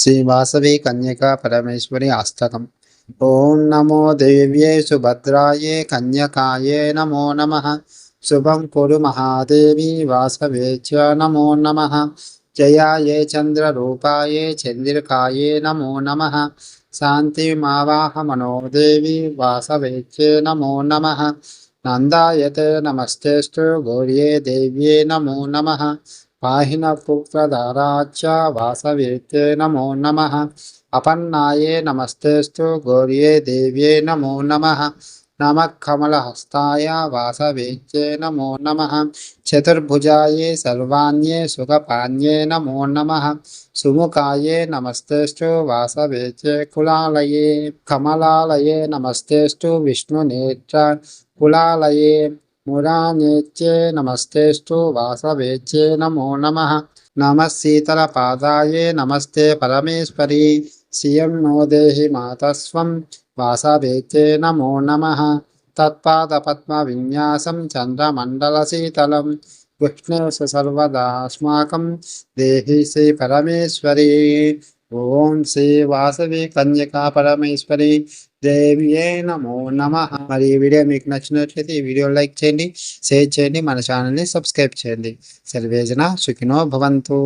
శ్రీ వాసవి కన్యకా పరమేశ్వరి అష్టకం ఓం నమో దేవ్యే సుభద్రాయే కన్యకాయే నమో నమ శుభం కురు మహాదేవి వాసవే చ నమో నమ జయాయే చంద్రరూపాయే చంద్రికాయే నమో నమ శాంతిమావాహ మనోదేవి వాసవేచ్యే నమో నమ నందాయతే నమస్తేస్తు గౌర్యే దేవ్యే నమో నమ పాహిన పుత్రధారాచ వాసవేత్యే నమో నమ. అపన్నాయే నమస్తేస్తు గౌర్యే దేవ్యే నమో నమ. నమ కమలహస్తాయ వాసవేత్యే నమో నమ. చతుర్భుజాయే సర్వాణ్యే సుఖపాన్యే నమో నమ. సుముఖాయే నమస్తేస్తు వాసవేత్యే కులాలయే. కమలాలయే నమస్తేస్తు విష్ణునేత్ర కులాలయే. మురాణేచ్చే నమస్తేస్తు వాసవేచ్చే నమో నమ నమ శీతల పాదాయే నమస్తే పరమేశ్వరి శ్రియం నో దేహి మాతస్వం వాసవేచ్చే నమో నమ తత్పాదపద్మ విన్యాసం చంద్రమండల శీతలం విష్ణు సర్వదాస్మాకం దేహి శ్రీ పరమేశ్వరి ఓం శ్రీ వాసవి కన్యకా పరమేశ్వరి దేవియే నమో నమ. మరి ఈ వీడియో మీకు నచ్చినట్లయితే ఈ వీడియో లైక్ చేయండి షేర్ చేయండి మన ఛానల్ని సబ్స్క్రైబ్ చేయండి. సర్వేజన సుఖినో భవంతు.